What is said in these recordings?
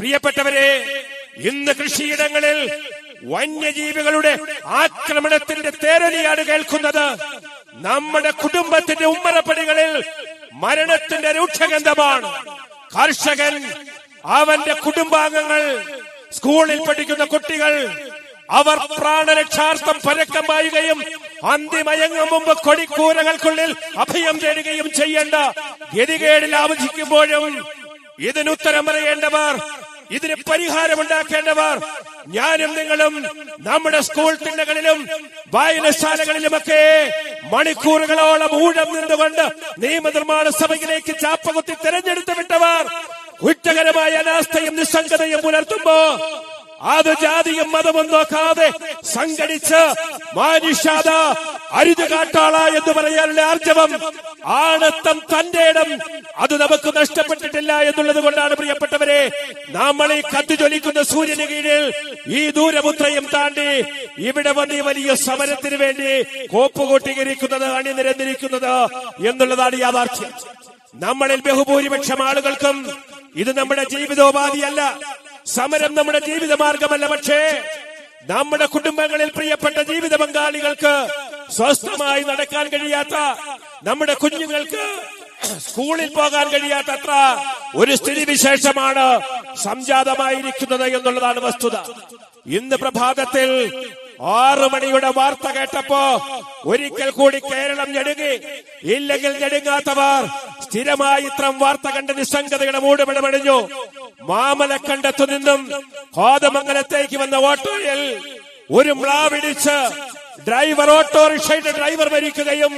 പ്രിയപ്പെട്ടവരെ ഇന്ന് കൃഷിയിടങ്ങളിൽ വന്യജീവികളുടെ ആക്രമണത്തിന്റെ തേരലിയാണ് കേൾക്കുന്നത്. നമ്മുടെ കുടുംബത്തിന്റെ ഉമ്മറപ്പടികളിൽ മരണത്തിന്റെ രൂക്ഷഗന്ധമാണ്. കർഷകൻ അവന്റെ കുടുംബാംഗങ്ങൾ സ്കൂളിൽ പഠിക്കുന്ന കുട്ടികൾ അവർ പ്രാണരക്ഷാർത്ഥം പരക്കം പായുകയും അന്തിമയങ്ങും മുമ്പ് കൊടിക്കൂരകൾക്കുള്ളിൽ അഭയം തേടുകയും ചെയ്യേണ്ട ഗതികേടിൽ ആവശ്യിക്കുമ്പോഴും ഇതിനുത്തരം പറയേണ്ടവർ ഇതിന് പരിഹാരമുണ്ടാക്കേണ്ടവർ ഞാനും നിങ്ങളും നമ്മുടെ സ്കൂൾ തിണ്ണകളിലും വായനശാലകളിലുമൊക്കെ മണിക്കൂറുകളോളം ഊഴം നിന്നുകൊണ്ട് നിയമനിർമ്മാണ സഭയിലേക്ക് ചാപ്പകുത്തി തെരഞ്ഞെടുത്തു വിട്ടവർ കുറ്റകരമായ അനാസ്ഥയും നിസ്സംഗതയും പുലർത്തുമ്പോ അത് ജാതിയും മതവും നോക്കാതെ സംഘടിച്ച് മാനുഷാത അരുത് കാട്ടാള എന്ന് പറയാനുള്ള ആർജവം ആണത്തം തന്റെ ഇടം അത് നമുക്ക് നഷ്ടപ്പെട്ടിട്ടില്ല എന്നുള്ളത് കൊണ്ടാണ് പ്രിയപ്പെട്ടവരെ. നമ്മൾ ഈ കത്തിജ്വലിക്കുന്ന സൂര്യന് കീഴിൽ ഈ ദൂരമുത്രയും താണ്ടി ഇവിടെ വന്ന് വലിയ സമരത്തിന് വേണ്ടി കോപ്പുകൂട്ടിയിരിക്കുന്നത് അണിനിരന്നിരിക്കുന്നത് എന്നുള്ളതാണ് യാഥാർത്ഥ്യം. നമ്മളിൽ ബഹുഭൂരിപക്ഷം ആളുകൾക്കും ഇത് നമ്മുടെ ജീവിതോപാധിയല്ല. സമരം നമ്മുടെ ജീവിത മാർഗമല്ല പക്ഷേ നമ്മുടെ കുടുംബങ്ങളിൽ പ്രിയപ്പെട്ട ജീവിത പങ്കാളികൾക്ക് സ്വസ്ഥമായി നടക്കാൻ കഴിയാത്ത നമ്മുടെ കുഞ്ഞുങ്ങൾക്ക് സ്കൂളിൽ പോകാൻ കഴിയാത്തത്ര ഒരു സ്ഥിതിവിശേഷമാണ് സംജാതമായിരിക്കുന്നത് എന്നുള്ളതാണ് വസ്തുത. ഇന്ന് പ്രഭാതത്തിൽ ആറു മണിയുടെ വാർത്ത കേട്ടപ്പോ ഒരിക്കൽ കൂടി കേരളം ഞെടുങ്ങി. ഇല്ലെങ്കിൽ ഞെടുങ്ങാത്തവർ സ്ഥിരമായി ഇത്രം വാർത്ത കണ്ട് നിസ്സംഗതയുടെ മൂടുപിടമണിഞ്ഞു. മാമലക്കണ്ടത്തു നിന്നും കോതമംഗലത്തേക്ക് വന്ന ഓട്ടോയിൽ ഒരു മ്ലാവിടിച്ച് ഡ്രൈവർ ഓട്ടോറിക്ഷയുടെ ഡ്രൈവർ മരിക്കുകയും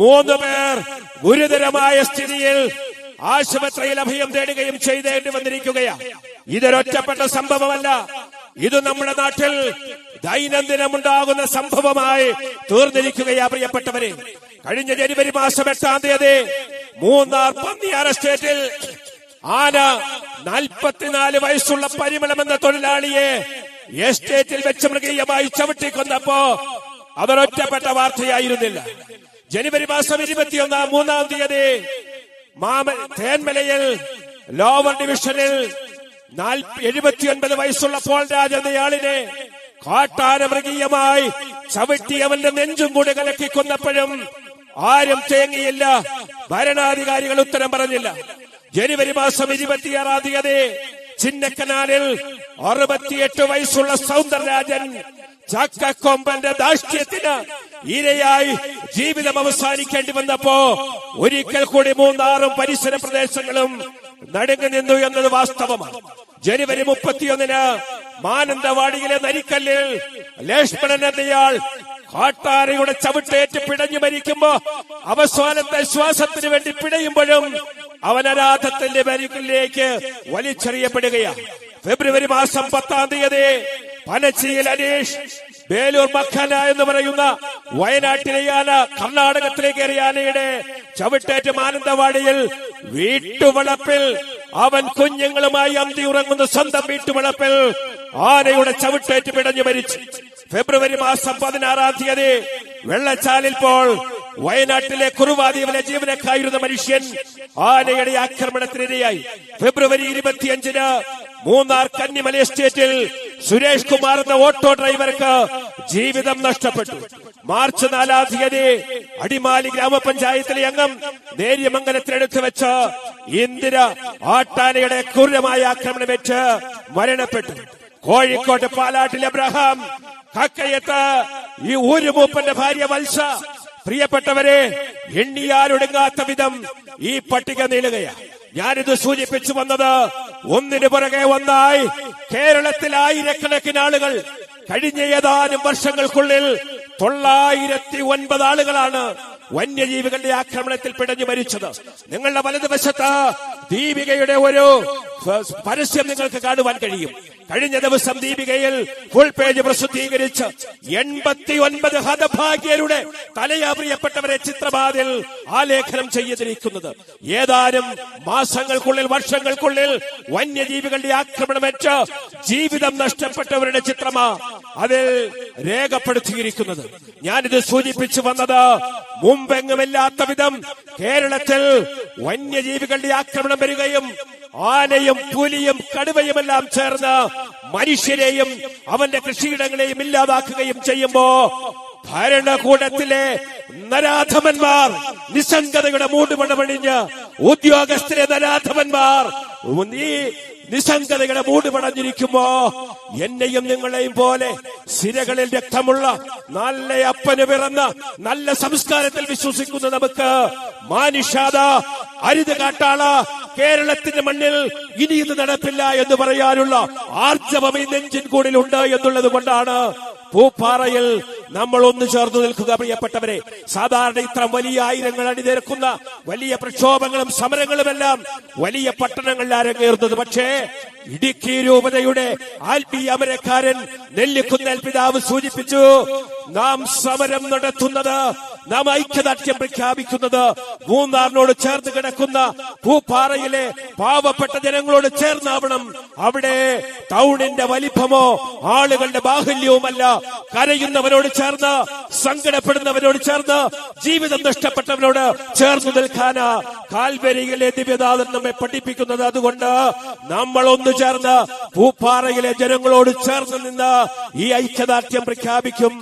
മൂന്ന് പേർ ഗുരുതരമായ സ്ഥിതിയിൽ ആശുപത്രിയിൽ അഭയം തേടുകയും ചെയ്തേണ്ടി വന്നിരിക്കുകയാണ്. ഇതൊരൊറ്റപ്പെട്ട സംഭവമല്ല. ഇത് നമ്മുടെ നാട്ടിൽ ദൈനംദിനമുണ്ടാകുന്ന സംഭവമായി തീർന്നിരിക്കുകയാ പ്രിയപ്പെട്ടവരെ. കഴിഞ്ഞ ജനുവരി മാസം എട്ടാം തീയതി മൂന്നാർ പന്നിയാർ എസ്റ്റേറ്റിൽ ആന നാൽപ്പത്തിനാല് വയസ്സുള്ള പരിമളം എന്ന തൊഴിലാളിയെ എസ്റ്റേറ്റിൽ വെച്ച് മൃഗീയമായി ചവിട്ടിക്കൊന്നപ്പോ അതൊരൊറ്റപ്പെട്ട വാർത്തയായിരുന്നില്ല. ജനുവരി മാസം ഇരുപത്തിയൊന്നാം മൂന്നാം തീയതി മാമ തേന്മലയിൽ ലോവർ ഡിവിഷനിൽ എഴുപത്തിയൊൻപത് വയസ്സുള്ള പോൾ രാജ് എന്നയാളിനെ കാട്ടാന മൃഗീയമായി ചവിട്ടി അവന്റെ നെഞ്ചും കൂടി കലക്കി കൊന്നപ്പോഴും ആരും തേങ്ങിയില്ല. ഭരണാധികാരികൾ ഉത്തരം പറഞ്ഞില്ല. ജനുവരി മാസം ഇരുപത്തിയാറാം തീയതി ചിന്നക്കനാലിൽ അറുപത്തിയെട്ട് വയസ്സുള്ള സൗന്ദരരാജൻ ചക്കക്കൊമ്പന്റെ ദാഷ്ട്യത്തിന് ഇരയായി ജീവിതം അവസാനിക്കേണ്ടി വന്നപ്പോ ഒരിക്കൽ കൂടി മൂന്നാറും പരിസര പ്രദേശങ്ങളും നടുങ്ങി നിന്നു എന്നത് വാസ്തവമാണ്. ജനുവരി മുപ്പത്തിയൊന്നിന് മാനന്തവാടിയിലെ നരിക്കല്ലിൽ ലക്ഷ്മണൻ എന്നയാൾ കാട്ടാരയുടെ ചവിട്ടേറ്റ് പിടഞ്ഞു മരിക്കുമ്പോ അവസാനത്തെ ശ്വാസത്തിന് വേണ്ടി പിടയുമ്പോഴും അവനരാധത്തിന്റെ മരിക്കിലേക്ക് വലിച്ചെറിയപ്പെടുകയാണ്. ഫെബ്രുവരി മാസം പത്താം തീയതി പനച്ചിയിൽ അനീഷ് ബേലൂർ മഖാന എന്ന് പറയുന്ന വയനാട്ടിലെ ആന കർണാടകത്തിലെ കയറിയ ചവിട്ടേറ്റ് മാനന്തവാടിയിൽ വീട്ടുവളപ്പിൽ അവൻ കുഞ്ഞുങ്ങളുമായി അന്തി ഉറങ്ങുന്ന സ്വന്തം വീട്ടുവളപ്പിൽ ആനയുടെ ചവിട്ടേറ്റ് പിടഞ്ഞു മരിച്ചു. ഫെബ്രുവരി മാസം പതിനാറാം തീയതി വെള്ളച്ചാലിൽ പോൾ വയനാട്ടിലെ കുറുവാദ്വീപിലെ ജീവനക്കായിരുന്ന മനുഷ്യൻ ആനയുടെ ആക്രമണത്തിനിരയായി. ഫെബ്രുവരി ഇരുപത്തിയഞ്ചിന് മൂന്നാർ കന്നിമല എസ്റ്റേറ്റിൽ സുരേഷ് കുമാർ എന്ന ഓട്ടോ ഡ്രൈവർക്ക് ജീവിതം നഷ്ടപ്പെട്ടു. മാർച്ച് നാലാം തീയതി അടിമാലി ഗ്രാമപഞ്ചായത്തിലെ അംഗം നേര്യമംഗലത്തിനടുത്ത് വെച്ച് ഇന്ദിര ആട്ടാനയുടെ ക്രൂരമായ ആക്രമണമേറ്റ് മരണപ്പെട്ടു. കോഴിക്കോട്ട് പാലാട്ടിൽ അബ്രഹാം കക്കയത്ത് ഈ ഊര് മൂപ്പന്റെ ഭാര്യ വത്സ. പ്രിയപ്പെട്ടവരെ എണ്ണിയാലൊടുങ്ങാത്ത വിധം ഈ പട്ടിക നീളുകയാണ്. ഞാനിത് സൂചിപ്പിച്ചു വന്നത് ഒന്നിനു പുറകെ ഒന്നായി കേരളത്തിൽ ആയിരക്കണക്കിന് ആളുകൾ കഴിഞ്ഞ ഏതാനും വർഷങ്ങൾക്കുള്ളിൽ തൊള്ളായിരത്തി ഒൻപത് ആളുകളാണ് വന്യജീവികളുടെ ആക്രമണത്തിൽ പിടഞ്ഞു മരിച്ചത്. നിങ്ങളുടെ വലതുവശത്ത് ദീപികയുടെ ഒരു പരസ്യം നിങ്ങൾക്ക് കാണുവാൻ കഴിയും. കഴിഞ്ഞ ദിവസം ദീപികയിൽ ഫുൾ പേജ് പ്രസിദ്ധീകരിച്ച് എൺപത്തി ഒൻപത് ഹതഭാഗ്യരുടെ തലയാ പ്രിയപ്പെട്ടവരെ ചിത്രപാതിൽ ആലേഖനം ചെയ്തിരിക്കുന്നത്. ഏതാനും മാസങ്ങൾക്കുള്ളിൽ വർഷങ്ങൾക്കുള്ളിൽ വന്യജീവികളുടെ ആക്രമണമേറ്റ് ജീവിതം നഷ്ടപ്പെട്ടവരുടെ ചിത്രമാ അതിൽ രേഖപ്പെടുത്തിയിരിക്കുന്നത്. ഞാനിത് സൂചിപ്പിച്ചു വന്നത് മുമ്പെങ്ങുമില്ലാത്ത വിധം കേരളത്തിൽ വന്യജീവികളുടെ ആക്രമണം വരികയും ആനയും പുലിയും കടുവയുമെല്ലാം ചേർന്ന് മനുഷ്യരെയും അവന്റെ കൃഷിയിടങ്ങളെയും ഇല്ലാതാക്കുകയും ചെയ്യുമ്പോ ഭരണകൂടത്തിലെ നരാധമന്മാർ നിസ്സംഗതയുടെ മൂടുപടമണിഞ്ഞ് ഉദ്യോഗസ്ഥരെ നരാധമന്മാർ നീ നിസ്സംഗതയുടെ മൂടുപടഞ്ഞിരിക്കുമ്പോ എന്നെയും നിങ്ങളെയും പോലെ സിരകളിൽ രക്തമുള്ള നല്ല അപ്പന് പിറന്ന നല്ല സംസ്കാരത്തിൽ വിശ്വസിക്കുന്ന നമുക്ക് മാനുഷാത അരുത് കാട്ടാള കേരളത്തിന്റെ മണ്ണിൽ ഇനി ഇത് നടപ്പില്ല എന്ന് പറയാനുള്ള ആർജവം ഈ നെഞ്ചിൻ കൂടിലുണ്ട് എന്നുള്ളത് കൊണ്ടാണ് പൂപ്പാറയിൽ നമ്മൾ ഒന്ന് ചേർന്ന് നിൽക്കുക പ്രിയപ്പെട്ടവരെ. സാധാരണ ഇത്ര വലിയ ആയിരങ്ങൾ അണിനിരക്കുന്ന വലിയ പ്രക്ഷോഭങ്ങളും സമരങ്ങളുമെല്ലാം വലിയ പട്ടണങ്ങളിൽ അരങ്ങേറുന്നത്. പക്ഷേ ഇടുക്കി രൂപതയുടെ ആൽപി അമരക്കാരൻ നെല്ലിക്കുന്നേൽ പിതാവ് സൂചിപ്പിച്ചു നാം സമരം നടത്തുന്നത് നാം ഐക്യദാർഢ്യം പ്രഖ്യാപിക്കുന്നത് മൂന്നാറിനോട് ചേർന്ന് കിടക്കുന്ന ഭൂപാറയിലെ പാവപ്പെട്ട ജനങ്ങളോട് ചേർന്നാവണം. അവിടെ ടൗണിന്റെ വലിപ്പമോ ആളുകളുടെ ബാഹുല്യവുമല്ല. കരയുന്നവരോട് ചേർന്ന് സങ്കടപ്പെടുന്നവരോട് ചേർന്ന് ജീവിതം നഷ്ടപ്പെട്ടവരോട് ചേർന്ന് നിൽക്കാന് കാൽവരിയിലെ ദിവ്യനാഥൻ നമ്മെ പഠിപ്പിക്കുന്നത്. അതുകൊണ്ട് നമ്മൾ ഒന്ന് ചേർന്ന് ഭൂപാറയിലെ ജനങ്ങളോട് ചേർന്ന് നിന്ന് ഈ ഐക്യദാർഢ്യം പ്രഖ്യാപിക്കും.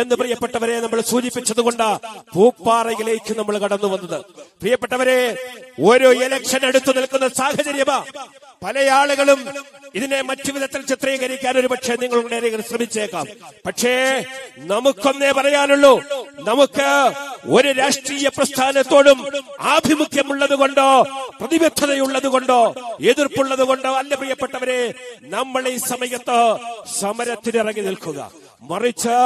എന്ന് പ്രിയപ്പെട്ടവരെ നമ്മൾ സൂചിപ്പിച്ചതുകൊണ്ട് പൂപ്പാറയിലേക്ക് നമ്മൾ കടന്നു വന്നത്. പ്രിയപ്പെട്ടവരെ ഓരോ ഇലക്ഷൻ എടുത്തു നിൽക്കുന്ന സാഹചര്യമാ. പല ആളുകളും ഇതിനെ മറ്റു വിധത്തിൽ ചിത്രീകരിക്കാൻ ഒരു പക്ഷേ നിങ്ങളുടെ ശ്രമിച്ചേക്കാം. പക്ഷേ നമുക്കൊന്നേ പറയാനുള്ളൂ. നമുക്ക് ഒരു രാഷ്ട്രീയ പ്രസ്ഥാനത്തോടും ആഭിമുഖ്യമുള്ളത് കൊണ്ടോ പ്രതിബദ്ധതയുള്ളത് കൊണ്ടോ എതിർപ്പുള്ളത് കൊണ്ടോ അല്ല പ്രിയപ്പെട്ടവരെ നമ്മൾ ഈ സമയത്ത് സമരത്തിനിറങ്ങി നിൽക്കുക. മറിച്ച്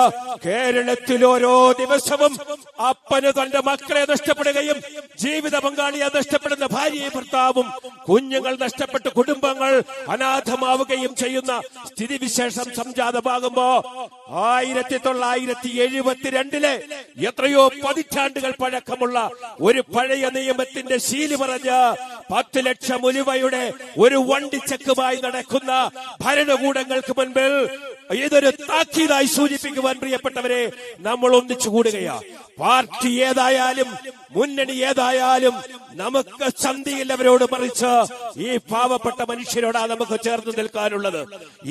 കേരളത്തിൽ ഓരോ ദിവസവും അപ്പന് തന്റെ മക്കളെ നഷ്ടപ്പെടുകയും ജീവിത പങ്കാളിയെ നഷ്ടപ്പെടുന്ന ഭാര്യയും ഭർത്താവും കുഞ്ഞുങ്ങൾ നഷ്ടപ്പെട്ട് കുടുംബങ്ങൾ അനാഥമാവുകയും ചെയ്യുന്ന സ്ഥിതിവിശേഷം സംജാതമാകുമ്പോ ആയിരത്തി തൊള്ളായിരത്തി എഴുപത്തിരണ്ടിലെ എത്രയോ പതിറ്റാണ്ടുകൾ പഴക്കമുള്ള ഒരു പഴയ നിയമത്തിന്റെ ശീലി പറഞ്ഞ് പത്ത് ലക്ഷം ഉലുവയുടെ ഒരു വണ്ടിച്ചക്കുമായി നടക്കുന്ന ഭരണകൂടങ്ങൾക്ക് മുൻപിൽ ഇതൊരു താക്കീതായി സൂചിപ്പിക്കുവാൻ പ്രിയപ്പെട്ടവരെ നമ്മൾ ഒന്നിച്ചു കൂടുകയാ. പാർട്ടി ഏതായാലും മുന്നണി ഏതായാലും നമുക്ക് ചന്തിയില്ലവരോട് മറിച്ച് ഈ പാവപ്പെട്ട മനുഷ്യരോടാ നമുക്ക് ചേർന്ന് നിൽക്കാനുള്ളത്.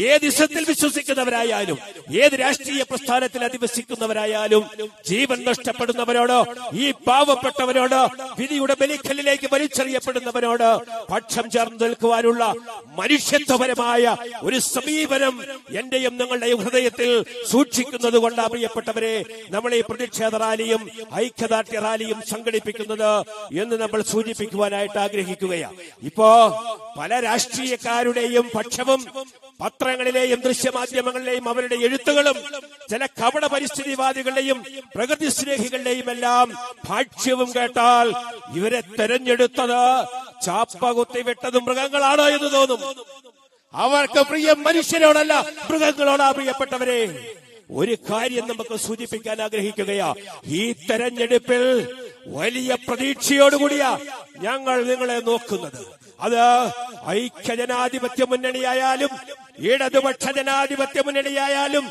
ഏത് ഇസത്തിൽ വിശ്വസിക്കുന്നവരായാലും ഏത് രാഷ്ട്രീയ പ്രസ്ഥാനത്തിൽ അധിവസിക്കുന്നവരായാലും ജീവൻ നഷ്ടപ്പെടുന്നവരോട് ഈ പാവപ്പെട്ടവരോട് വിധിയുടെ ബലിക്കലിലേക്ക് വലിച്ചെറിയപ്പെടുന്നവരോട് പക്ഷം ചേർന്ന് നിൽക്കുവാനുള്ള മനുഷ്യത്വപരമായ ഒരു സമീപനം എന്റെയും നിങ്ങളുടെയും ഹൃദയത്തിൽ സൂക്ഷിക്കുന്നത് കൊണ്ടാ പ്രിയപ്പെട്ടവരെ നമ്മൾ ഈ പ്രതിഷേധ റാലിയും ഐക്യദാർഢ്യ റാലിയും സംഘടിപ്പിക്കുന്നത് എന്ന് നമ്മൾ സൂചിപ്പിക്കുവാനായിട്ട് ആഗ്രഹിക്കുകയാണ്. ഇപ്പോ പല രാഷ്ട്രീയക്കാരുടെയും പക്ഷവും പത്രങ്ങളിലെയും ദൃശ്യമാധ്യമങ്ങളിലെയും അവരുടെ എഴുത്തുകളും ചില കപട പരിസ്ഥിതിവാദികളുടെയും പ്രകൃതി സ്നേഹികളുടെയും എല്ലാം ഭാഷ്യവും കേട്ടാൽ ഇവരെ തെരഞ്ഞെടുത്തത് ചാപ്പ കുത്തിവിട്ടത് മൃഗങ്ങളാണോ എന്ന് തോന്നും. അവർക്ക് പ്രിയം മനുഷ്യരോടല്ല മൃഗങ്ങളോടാ പ്രിയപ്പെട്ടവരെ. ഒരു കാര്യം നമുക്ക് സൂചിപ്പിക്കാൻ ആഗ്രഹിക്കുകയാ. ഈ തെരഞ്ഞെടുപ്പിൽ വലിയ പ്രതീക്ഷയോടുകൂടിയാ ഞങ്ങൾ നിങ്ങളെ നോക്കുന്നത്. അത് ഐക്യ ജനാധിപത്യ മുന്നണിയായാലും ഇടതുപക്ഷ ജനാധിപത്യ മുന്നണിയായാലും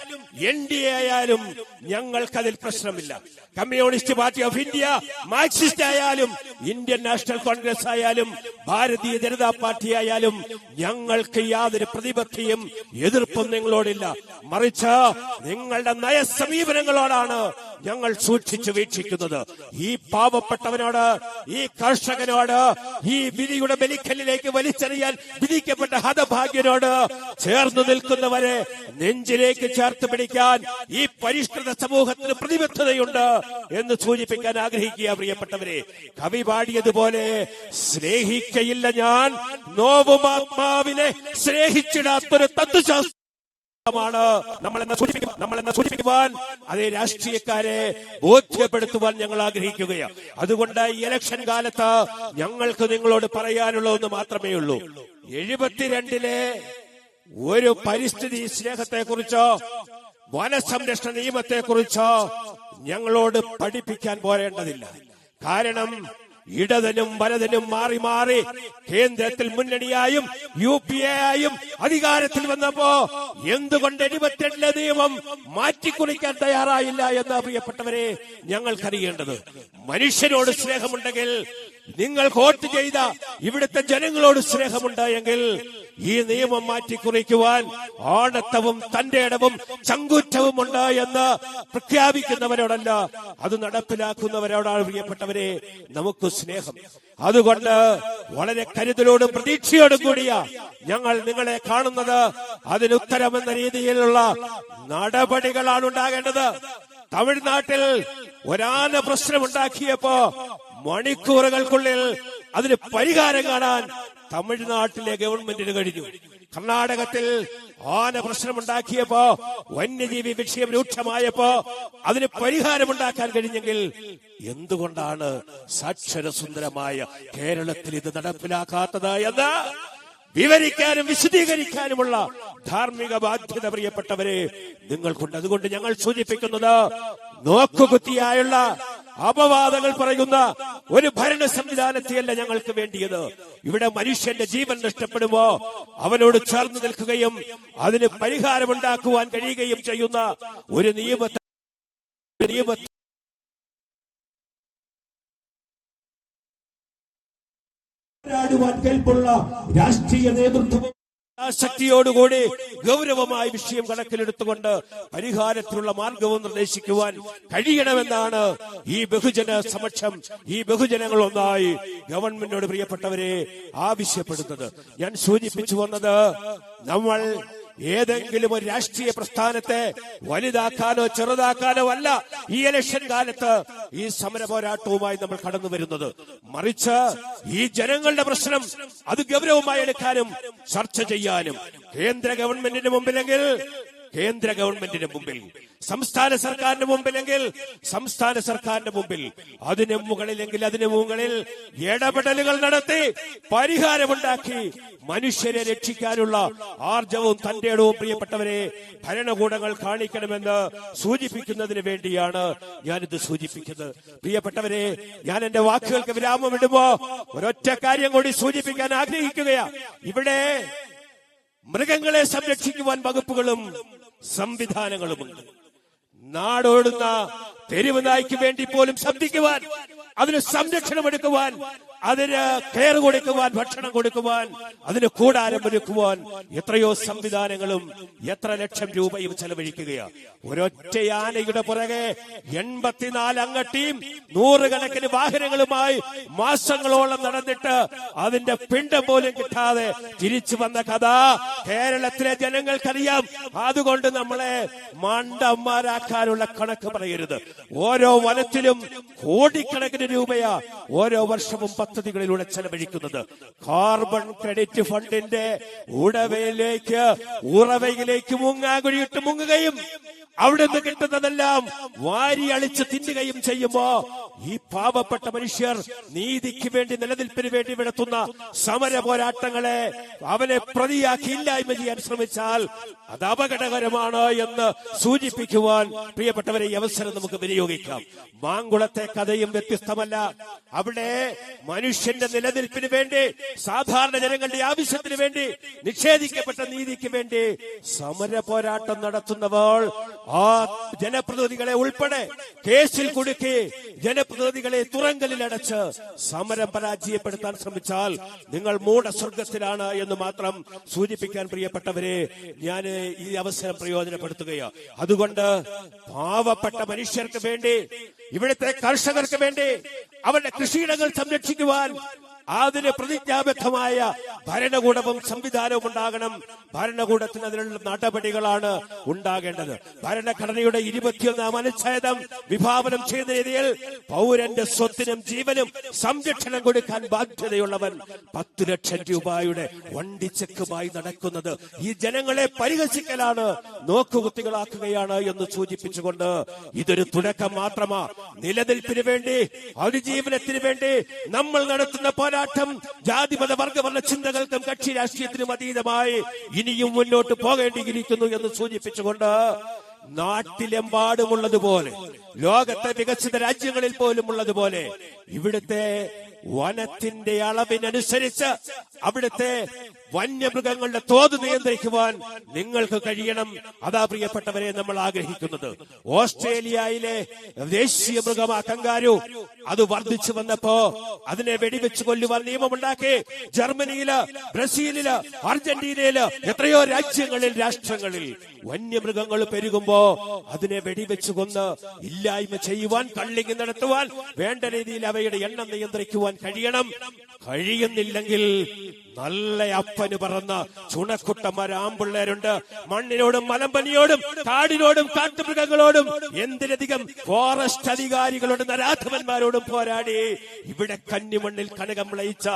എൻ ഡി എ ആയാലും ഞങ്ങൾക്കതിൽ പ്രശ്നമില്ല. Communist Party of India Marxist ആയാലും ഇന്ത്യൻ നാഷണൽ കോൺഗ്രസ് ആയാലും ഭാരതീയ ജനതാ പാർട്ടി ആയാലും ഞങ്ങൾക്ക് യാതൊരു പ്രതിബദ്ധയും എതിർപ്പും നിങ്ങളോടില്ല. മറിച്ച് നിങ്ങളുടെ നയസമീപനങ്ങളോടാണ് ഞങ്ങൾ സൂക്ഷിച്ചു വീക്ഷിക്കുന്നത്. ഈ പാവപ്പെട്ടവനോട് ഈ കർഷകനോട് ഈ വിധിയുടെ ബലിക്കല്ലിലേക്ക് വലിച്ചെറിയാൻ വിധിക്കപ്പെട്ട ഹതഭാഗ്യനോട് ചേർന്ന് നിൽക്കുന്നവരെ നെഞ്ചിലേക്ക് ചേർത്ത് പിടിക്കാൻ ഈ പരിഷ്കൃത സമൂഹത്തിന് പ്രതിബദ്ധതയുണ്ട് എന്ന് സൂചിപ്പിക്കാൻ ആഗ്രഹിക്കുക പ്രിയപ്പെട്ടവരെ. കവി പാടിയതുപോലെ സ്നേഹിക്കയില്ല ഞാൻ. നോവുമാത്മാവിനെ സ്നേഹിച്ചിടാത്തൊരു തത്വശാസ്ത്ര ാണ് നമ്മളെന്ന് സൂചിപ്പിക്കും നമ്മളെന്ന് സൂചിപ്പിക്കുവാൻ അതേ രാഷ്ട്രീയക്കാരെ ബോധ്യപ്പെടുത്തുവാൻ ഞങ്ങൾ ആഗ്രഹിക്കുകയാണ്. അതുകൊണ്ട് ഈ ഇലക്ഷൻ കാലത്ത് ഞങ്ങൾക്ക് നിങ്ങളോട് പറയാനുള്ള ഒന്ന് മാത്രമേ ഉള്ളൂ. എഴുപത്തിരണ്ടിലെ ഒരു പരിസ്ഥിതി സ്നേഹത്തെക്കുറിച്ചോ വനസംരക്ഷണ നിയമത്തെക്കുറിച്ചോ ഞങ്ങളോട് പഠിപ്പിക്കാൻ പോരേണ്ടതില്ല. കാരണം ഇടതനും വലതനും മാറി മാറി കേന്ദ്രത്തിൽ മുന്നണിയായും യു പി എ ആയും അധികാരത്തിൽ വന്നപ്പോ എന്തുകൊണ്ട് എഴുപത്തിരണ്ടിലെ നിയമം മാറ്റിക്കുറിക്കാൻ തയ്യാറായില്ല എന്ന് പ്രിയപ്പെട്ടവരെ ഞങ്ങൾക്കറിയേണ്ടത് മനുഷ്യരോട് സ്നേഹമുണ്ടെങ്കിൽ നിങ്ങൾ വോട്ട് ചെയ്ത ഇവിടുത്തെ ജനങ്ങളോട് സ്നേഹമുണ്ടായെങ്കിൽ ഈ നിയമം മാറ്റി കുറിക്കുവാൻ ആണത്തവും തന്റെ ഇടവും ചങ്കൂറ്റവും ഉണ്ട് എന്ന് പ്രഖ്യാപിക്കുന്നവരോടല്ല അത് നടപ്പിലാക്കുന്നവരോടാണ് പ്രിയപ്പെട്ടവരെ നമുക്ക് സ്നേഹം. അതുകൊണ്ട് വളരെ കരുതലോടും പ്രതീക്ഷയോടും കൂടിയ ഞങ്ങൾ നിങ്ങളെ കാണുന്നത് അതിനുത്തരമെന്ന രീതിയിലുള്ള നടപടികളാണ് ഉണ്ടാകേണ്ടത്. തമിഴ്നാട്ടിൽ ഒരാന പ്രശ്നമുണ്ടാക്കിയപ്പോ മണിക്കൂറുകൾക്കുള്ളിൽ അതിന് പരിഹാരം കാണാൻ തമിഴ്നാട്ടിലെ ഗവൺമെന്റിന് കഴിഞ്ഞു. കർണാടകത്തിൽ ആന പ്രശ്നമുണ്ടാക്കിയപ്പോ വന്യജീവി വിഷയം രൂക്ഷമായപ്പോ അതിന് പരിഹാരമുണ്ടാക്കാൻ കഴിഞ്ഞെങ്കിൽ എന്തുകൊണ്ടാണ് സാക്ഷരസുന്ദരമായ കേരളത്തിൽ ഇത് നടപ്പിലാക്കാത്തത് എന്ന് വിവരിക്കാനും വിശദീകരിക്കാനുമുള്ള ധാർമ്മിക ബാധ്യത പ്രിയപ്പെട്ടവരെ നിങ്ങൾക്കുണ്ട്. അതുകൊണ്ട് ഞങ്ങൾ സൂചിപ്പിക്കുന്നത് നോക്കുകുത്തിയായുള്ള അപവാദങ്ങൾ പറയുന്ന ഒരു ഭരണ സംവിധാനത്തെയല്ല ഞങ്ങൾക്ക് വേണ്ടിയത്. ഇവിടെ മനുഷ്യന്റെ ജീവൻ നഷ്ടപ്പെടുമോ? അവനോട് ചേർന്ന് നിൽക്കുകയും അതിന് പരിഹാരമുണ്ടാക്കുവാൻ കഴിയുകയും ചെയ്യുന്ന ഒരു നിയമത്തെ നിയമത്തെ രാഷ്ട്രീയ നേതൃത്വവും ആ ശക്തിയോടുകൂടി ഗൗരവമായ വിഷയം കണക്കിലെടുത്തുകൊണ്ട് പരിഹാരത്തിനുള്ള മാർഗവും നിർദ്ദേശിക്കുവാൻ കഴിയണമെന്നാണ് ഈ ബഹുജന സമക്ഷം ഈ ബഹുജനങ്ങൾ ഒന്നായി ഗവൺമെന്റിനോട് പ്രിയപ്പെട്ടവരെ ആവശ്യപ്പെടുന്നത്. ഞാൻ സൂചിപ്പിച്ചു വന്നത് നമ്മൾ ഏതെങ്കിലും ഒരു രാഷ്ട്രീയ പ്രസ്ഥാനത്തെ വലുതാക്കാനോ ചെറുതാക്കാനോ അല്ല ഈ ഇലക്ഷൻ കാലത്ത് ഈ സമര പോരാട്ടവുമായി നമ്മൾ കടന്നു വരുന്നത്. മറിച്ച് ഈ ജനങ്ങളുടെ പ്രശ്നം അത് ഗൗരവമായി എടുക്കാനും ചർച്ച ചെയ്യാനും കേന്ദ്ര ഗവൺമെന്റിന് മുമ്പിലെങ്കിൽ കേന്ദ്ര ഗവൺമെന്റിന്റെ മുമ്പിൽ സംസ്ഥാന സർക്കാരിന്റെ മുമ്പിലെങ്കിൽ സംസ്ഥാന സർക്കാരിന്റെ മുമ്പിൽ അതിന് മുകളിലെങ്കിൽ അതിന് മുകളിൽ ഇടപെടലുകൾ നടത്തി പരിഹാരമുണ്ടാക്കി മനുഷ്യരെ രക്ഷിക്കാനുള്ള ആർജവും തന്റെ ഇടവും പ്രിയപ്പെട്ടവരെ ഭരണകൂടങ്ങൾ കാണിക്കണമെന്ന് സൂചിപ്പിക്കുന്നതിന് വേണ്ടിയാണ് ഞാനിത് സൂചിപ്പിക്കുന്നത്. പ്രിയപ്പെട്ടവരെ ഞാൻ എന്റെ വാക്കുകൾക്ക് വിരാമം ഇടുമ്പോ ഒരൊറ്റ കാര്യം കൂടി സൂചിപ്പിക്കാൻ ആഗ്രഹിക്കുകയാണ്. ഇവിടെ മൃഗങ്ങളെ സംരക്ഷിക്കുവാൻ വകുപ്പുകളും സംവിധാനങ്ങളുമുണ്ട്. നാടോടുന്ന തെരുവ് നായ്ക്ക് വേണ്ടി പോലും ശബ്ദിക്കുവാൻ അതിന് സംരക്ഷണം എടുക്കുവാൻ അതിന് കെയർ കൊടുക്കുവാൻ ഭക്ഷണം കൊടുക്കുവാൻ അതിന് കൂടാരം ഒരുക്കുവാൻ എത്രയോ സംവിധാനങ്ങളും എത്ര ലക്ഷം രൂപയും ചെലവഴിക്കുകയാണ് ഒരൊറ്റ ആനയുടെ പുറകെ എൺപത്തിനാല് അംഗ ടീം നൂറുകണക്കിന് വാഹനങ്ങളുമായി മാസങ്ങളോളം നടന്നിട്ട് അതിന്റെ പിണ്ടം പോലും കിട്ടാതെ തിരിച്ചു വന്ന കഥ കേരളത്തിലെ ജനങ്ങൾക്കറിയാം. അതുകൊണ്ട് നമ്മളെ മണ്ടന്മാരാക്കാനുള്ള കണക്ക് പറയരുത്. ഓരോ വനത്തിലും കോടിക്കണക്കിന് രൂപയാ ഓരോ വർഷവും പദ്ധതികളിലൂടെ ചെലവഴിക്കുന്നത്. കാർബൺ ക്രെഡിറ്റ് ഫണ്ടിന്റെ ഉടവയിലേക്ക് ഉറവയിലേക്ക് മുങ്ങാകുഴിയിട്ട് മുങ്ങുകയും അവിടെ നിന്ന് കിട്ടുന്നതെല്ലാം വാരി അളിച്ച് തിന്നുകയും ചെയ്യുമ്പോ ഈ പാവപ്പെട്ട മനുഷ്യർ നീതിക്ക് വേണ്ടി നിലനിൽപ്പിന് വേണ്ടി നടത്തുന്ന സമര പോരാട്ടങ്ങളെ അവനെ പ്രതിയാക്കി ഇല്ലായ്മ ചെയ്യാൻ ശ്രമിച്ചാൽ അത് അപകടകരമാണ് എന്ന് സൂചിപ്പിക്കുവാൻ പ്രിയപ്പെട്ടവരെ ഈ അവസരം നമുക്ക് വിനിയോഗിക്കാം. മാങ്കുളത്തെ കഥയും വ്യത്യസ്തമല്ല. അവിടെ മനുഷ്യന്റെ നിലനിൽപ്പിന് വേണ്ടി സാധാരണ ജനങ്ങളുടെ ആവശ്യത്തിന് വേണ്ടി നിഷേധിക്കപ്പെട്ട നീതിക്ക് വേണ്ടി സമര പോരാട്ടം നടത്തുന്നവൾ ആ ജനപ്രതിനിധികളെ ഉൾപ്പെടെ കേസിൽ കുടുക്കി ജനപ്രതിനിധികളെ തുറങ്കലിൽ അടച്ച് സമരം പരാജയപ്പെടുത്താൻ ശ്രമിച്ചാൽ നിങ്ങൾ മൂടസ്വർഗത്തിലാണ് എന്ന് മാത്രം സൂചിപ്പിക്കാൻ പ്രിയപ്പെട്ടവരെ ഞാൻ ഈ അവസരം പ്രയോജനപ്പെടുത്തുകയാണ് അതുകൊണ്ട് പാവപ്പെട്ട മനുഷ്യർക്ക് വേണ്ടി ഇവിടുത്തെ കർഷകർക്ക് വേണ്ടി അവരുടെ കൃഷിയിടങ്ങൾ സംരക്ഷിക്കുവാൻ അതിന് പ്രതിജ്ഞാബദ്ധമായ ഭരണകൂടവും സംവിധാനവും ഉണ്ടാകണം. ഭരണകൂടത്തിന് അതിനുള്ള നടപടികളാണ് ഉണ്ടാകേണ്ടത്. ഭരണഘടനയുടെ ഇരുപത്തിയൊന്നാം അനുച്ഛേദം വിഭാവനം ചെയ്യുന്ന രീതിയിൽ പൗരന്റെ സ്വത്തിനും ജീവനും സംരക്ഷണം കൊടുക്കാൻ ബാധ്യതയുള്ളവൻ പത്തു ലക്ഷം രൂപയുടെ വണ്ടി വണ്ടിച്ചെക്കുമായി നടക്കുന്നത് ഈ ജനങ്ങളെ പരിഹസിക്കലാണ്. നോക്കുകുത്തികളാക്കുകയാണ് എന്ന് സൂചിപ്പിച്ചുകൊണ്ട് ഇതൊരു തുടക്കം മാത്രമാ. നിലനിൽപ്പിന് വേണ്ടി അതിജീവനത്തിന് വേണ്ടി നമ്മൾ നടത്തുന്ന പോരാട്ടം ജാതിമത വർഗവർണ ചിന്തകൾക്കും കക്ഷി രാഷ്ട്രീയത്തിനും അതീതമായി ഇനിയും മുന്നോട്ട് പോകേണ്ടിയിരിക്കുന്നു എന്ന് സൂചിപ്പിച്ചുകൊണ്ട് നാട്ടിലെമ്പാടുമുള്ളതുപോലെ ലോകത്തെ വികസിത രാജ്യങ്ങളിൽ പോലും ഉള്ളതുപോലെ ഇവിടുത്തെ വനത്തിന്റെ അളവിനനുസരിച്ച് അവിടുത്തെ വന്യമൃഗങ്ങളുടെ തോത് നിയന്ത്രിക്കുവാൻ നിങ്ങൾക്ക് കഴിയണം. അതാ പ്രിയപ്പെട്ടവരെ നമ്മൾ ആഗ്രഹിക്കുന്നത്. ഓസ്ട്രേലിയയിലെ ദേശീയ മൃഗമാ കങ്കാരു അത് വർദ്ധിച്ചു വന്നപ്പോ അതിനെ വെടിവെച്ച് കൊല്ലുവാൻ നിയമമുണ്ടാക്കി. ജർമ്മനിയിൽ ബ്രസീലിൽ അർജന്റീനയിൽ എത്രയോ രാജ്യങ്ങളിൽ രാഷ്ട്രങ്ങളിൽ വന്യമൃഗങ്ങൾ പെരുകുമ്പോ അതിനെ വെടിവെച്ച് കൊന്ന് ഇല്ലായ്മ ചെയ്യുവാൻ കള്ളിങ് നടത്തുവാൻ വേണ്ട രീതിയിൽ അവയുടെ എണ്ണം നിയന്ത്രിക്കുവാൻ കഴിയണം. കഴിയുന്നില്ലെങ്കിൽ നല്ല അപ്പന് പറന്ന ചുണക്കുട്ടന്മാർ ആമ്പിള്ളേരുണ്ട്. മണ്ണിനോടും മലമ്പനിയോടും കാടിനോടും കാട്ടുമൃഗങ്ങളോടും എന്തിനധികം ഫോറസ്റ്റ് അധികാരികളോടും നരാധവന്മാരോടും പോരാടി. ഇവിടെ കന്നിമണ്ണിൽ കനകം വിളയിച്ച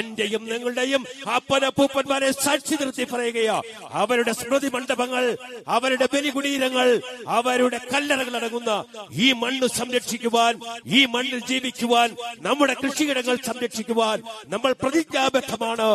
എന്റെയും നിങ്ങളുടെയും അപ്പനപ്പൂപ്പന്മാരെ സാക്ഷി നിർത്തി പറയുകയോ. അവരുടെ സ്മൃതി മണ്ഡപങ്ങൾ അവരുടെ ബലികുടീരങ്ങൾ അവരുടെ കല്ലറകൾ അടങ്ങുന്ന ഈ മണ്ണ് സംരക്ഷിക്കുവാൻ ഈ മണ്ണിൽ ജീവിക്കുവാൻ നമ്മുടെ കൃഷിയിടങ്ങൾ സംരക്ഷിക്കുവാൻ നമ്മൾ പ്രതിജ്ഞാബദ്ധമാണ്.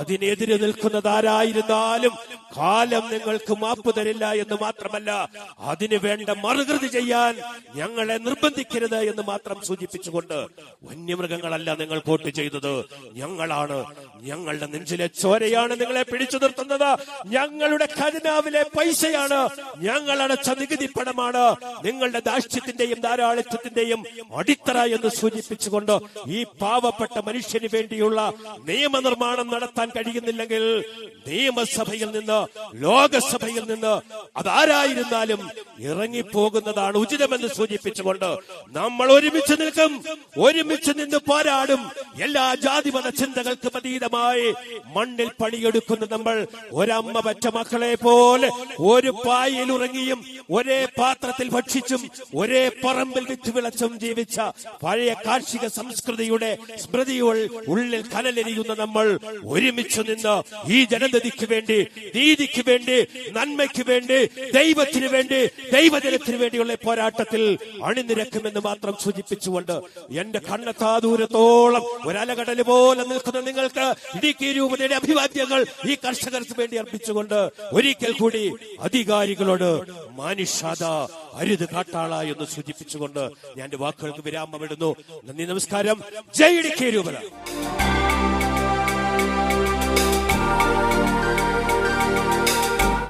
അതിനെതിരെ നിൽക്കുന്നത് ആരായിരുന്നാലും കാലം നിങ്ങൾക്ക് മാപ്പ് തരില്ല എന്ന് മാത്രമല്ല അതിനു വേണ്ട മറുകൃതി ചെയ്യാൻ ഞങ്ങളെ നിർബന്ധിക്കരുത് എന്ന് മാത്രം സൂചിപ്പിച്ചുകൊണ്ട് വന്യമൃഗങ്ങളല്ല നിങ്ങൾ വോട്ട് ചെയ്തത്. ഞങ്ങളാണ് ഞങ്ങളുടെ നെഞ്ചിലെ ചോരയാണ് നിങ്ങളെ പിടിച്ചു നിർത്തുന്നത്. ഞങ്ങളുടെ ഖജനാവിലെ പൈസയാണ് ഞങ്ങൾ അടച്ച നികുതി പണമാണ്. നിങ്ങളുടെ ദാഷ്ട്യത്തിന്റെയും ധാരാളിത്വത്തിന്റെയും അടിത്തറ എന്ന് സൂചിപ്പിച്ചുകൊണ്ട് ഈ പാവപ്പെട്ട മനുഷ്യന് വേണ്ടിയുള്ള നിയമനിർമ്മാണം നടത്താൻ കഴിയുന്നില്ലെങ്കിൽ നിയമസഭയിൽ നിന്ന് ലോകസഭയിൽ നിന്ന് അതാരായിരുന്നാലും ഇറങ്ങിപ്പോകുന്നതാണ് ഉചിതമെന്ന് സൂചിപ്പിച്ചുകൊണ്ട് നമ്മൾ ഒരുമിച്ച് നിൽക്കും. ഒരുമിച്ച് നിന്ന് പോരാടും. എല്ലാ ജാതിമത ചിന്തകൾക്കും അതീതമായി മണ്ണിൽ പണിയെടുക്കുന്ന നമ്മൾ ഒരമ്മ പറ്റ മക്കളെ പോലെ ഒരു പായയിൽ ഉറങ്ങിയും ഒരേ പാത്രത്തിൽ ഭക്ഷിച്ചും ഒരേ പറമ്പിൽ വിറ്റ് വിളച്ചും ജീവിച്ച പഴയ കാർഷിക സംസ്കൃതിയുടെ സ്മൃതികൾ ഉള്ളിൽ കലലെരിയുന്ന നമ്മൾ ഒരുമിച്ച് നിന്ന് ഈ ജനതയ്ക്ക് വേണ്ടി നീതിക്ക് വേണ്ടി നന്മയ്ക്ക് വേണ്ടി ദൈവത്തിന് വേണ്ടി ദൈവജനത്തിന് വേണ്ടിയുള്ള പോരാട്ടത്തിൽ അണിനിരക്കുമെന്ന് മാത്രം സൂചിപ്പിച്ചുകൊണ്ട് എന്റെ കണ്ണത്താ ദൂരത്തോളം ഒരലകടൽ പോലെ നിൽക്കുന്ന നിങ്ങൾക്ക് ഇടുക്കി രൂപതയുടെ അഭിവാദ്യങ്ങൾ ഈ കർഷകർക്ക് വേണ്ടി അർപ്പിച്ചുകൊണ്ട് ഒരിക്കൽ കൂടി അധികാരികളോട് മാനുഷാദ അരുത് കാട്ടാള എന്ന് സൂചിപ്പിച്ചുകൊണ്ട് ഞാൻ വാക്കുകൾക്ക് വിരാമം ഇടുന്നു നന്ദി നമസ്കാരം. ജയ് ഇടുക്കി രൂപത.